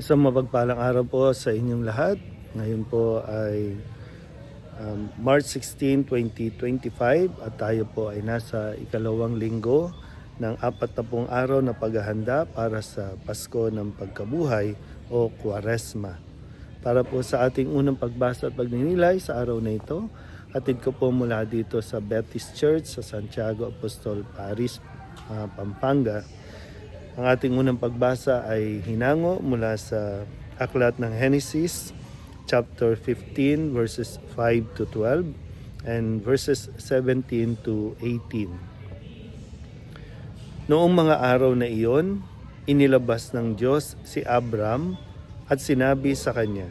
Isang mapagpalang araw po sa inyong lahat. Ngayon po ay um, March 16, 2025 at tayo po ay nasa ikalawang linggo ng apat na pong araw na paghahanda para sa Pasko ng Pagkabuhay o Kwaresma. Para po sa ating unang pagbasa at pagninilay sa araw na ito, atid ko po mula dito sa Baptist Church sa Santiago Apostol Paris, ah, Pampanga. Ang ating unang pagbasa ay hinango mula sa aklat ng Genesis chapter 15 verses 5 to 12 and verses 17 to 18. Noong mga araw na iyon, inilabas ng Diyos si Abram at sinabi sa kanya,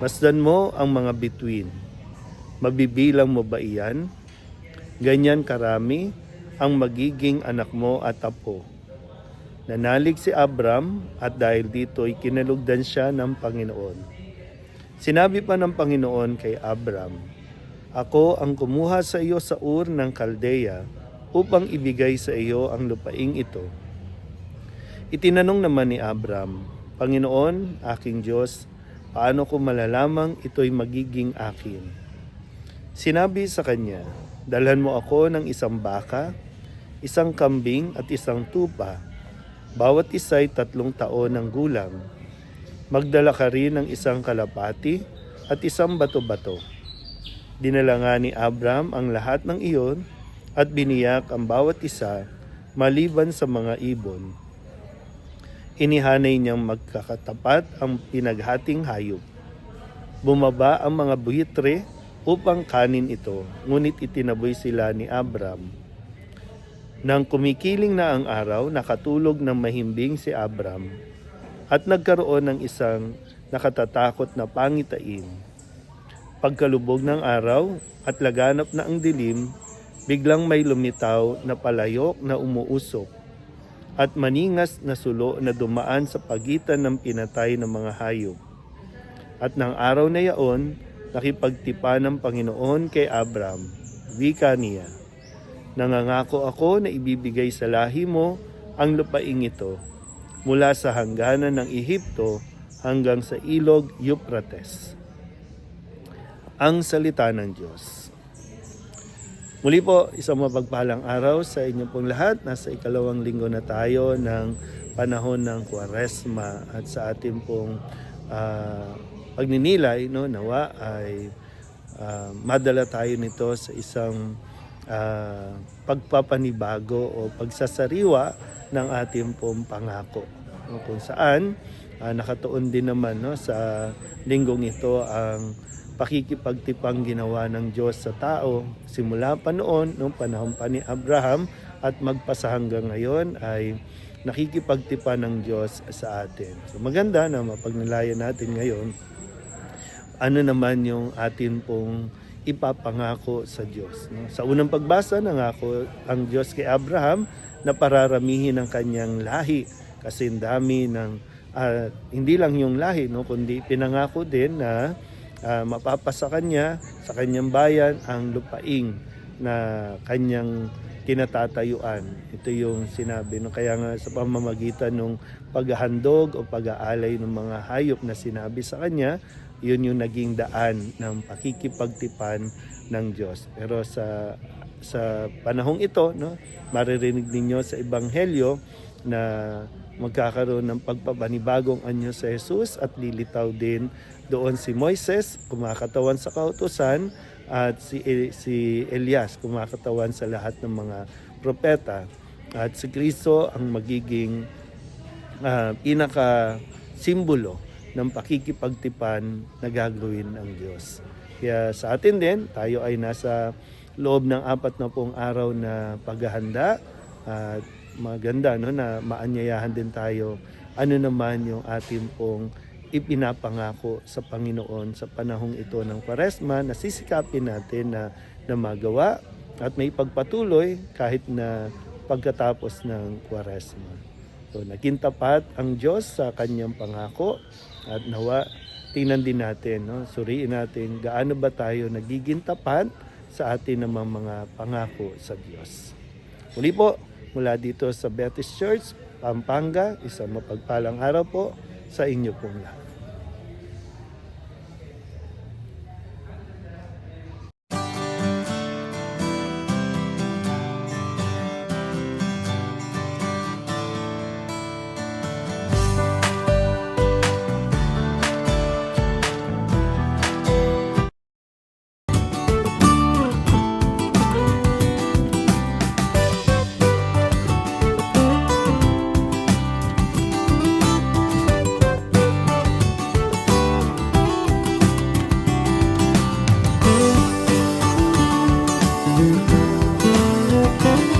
Masdan mo ang mga bituin. Mabibilang mo ba iyan? Ganyan karami ang magiging anak mo at apo. Nanalig si Abram at dahil dito'y kinalugdan siya ng Panginoon. Sinabi pa ng Panginoon kay Abram, Ako ang kumuha sa iyo sa Ur ng Kaldea upang ibigay sa iyo ang lupaing ito. Itinanong naman ni Abram, Panginoon, aking Diyos, paano ko malalamang ito'y magiging akin? Sinabi sa kanya, Dalhan mo ako ng isang baka, isang kambing at isang tupa, bawat isa'y tatlong taon ng gulang. Magdala ka rin ng isang kalapati at isang bato-bato. Dinala nga ni Abram ang lahat ng iyon at biniyak ang bawat isa maliban sa mga ibon. Inihanay niyang magkakatapat ang pinaghating hayop. Bumaba ang mga buhitre upang kanin ito, ngunit itinaboy sila ni Abram. Nang kumikiling na ang araw, nakatulog ng mahimbing si Abram at nagkaroon ng isang nakatatakot na pangitain. Pagkalubog ng araw at laganap na ang dilim, biglang may lumitaw na palayok na umuusok at maningas na sulo na dumaan sa pagitan ng pinatay ng mga hayop. At ng araw na yaon, nakipagtipa ng Panginoon kay Abram, wika niya, Nangangako ako na ibibigay sa lahi mo ang lupaing ito mula sa hangganan ng Ehipto hanggang sa ilog Euphrates. Ang salita ng Diyos. Muli po, isang mapagpalang araw sa inyo pong lahat. Nasa ikalawang linggo na tayo ng panahon ng Kwaresma at sa ating pong ah, pagninilay, no, nawa ay ah, madala tayo nito sa isang ah, pagpapanibago o pagsasariwa ng ating pong pangako. No, kung saan ah, nakatuon din naman no, sa linggong ito ang pakikipagtipang ginawa ng Diyos sa tao simula pa noon, noong panahon pa ni Abraham at magpasa hanggang ngayon ay nakikipagtipa ng Diyos sa atin. So maganda na mapagnilayan natin ngayon ano naman yung atin pong ipapangako sa Diyos. No? Sa unang pagbasa, nangako ang Diyos kay Abraham na pararamihin ang kanyang lahi kasi dami ng ah, hindi lang yung lahi no kundi pinangako din na ah, mapapasa kanya sa kanyang bayan ang lupaing na kanyang kinatatayuan. Ito yung sinabi no kaya nga sa pamamagitan ng paghahandog o pag-aalay ng mga hayop na sinabi sa kanya, yun yung naging daan ng pakikipagtipan ng Diyos. Pero sa sa panahong ito, no, maririnig ninyo sa ebanghelyo na magkakaroon ng pagpapanibagong anyo sa Jesus at lilitaw din doon si Moises, kumakatawan sa kautusan, at si, si Elias, kumakatawan sa lahat ng mga propeta. At si Kristo ang magiging ah, pinaka simbolo ng pakikipagtipan na gagawin ng Diyos. Kaya sa atin din, tayo ay nasa loob ng apat na pong araw na paghahanda at maganda no, na maanyayahan din tayo ano naman yung ating pong ipinapangako sa Panginoon sa panahong ito ng Paresma na sisikapin natin na, na magawa at may pagpatuloy kahit na pagkatapos ng Kwaresma. So, naging tapat ang Diyos sa kanyang pangako at nawa, tingnan din natin, no? suriin natin gaano ba tayo nagiging tapat sa atin namang mga pangako sa Diyos. Muli po, mula dito sa Baptist Church, Pampanga, isang mapagpalang araw po sa inyo pong lahat.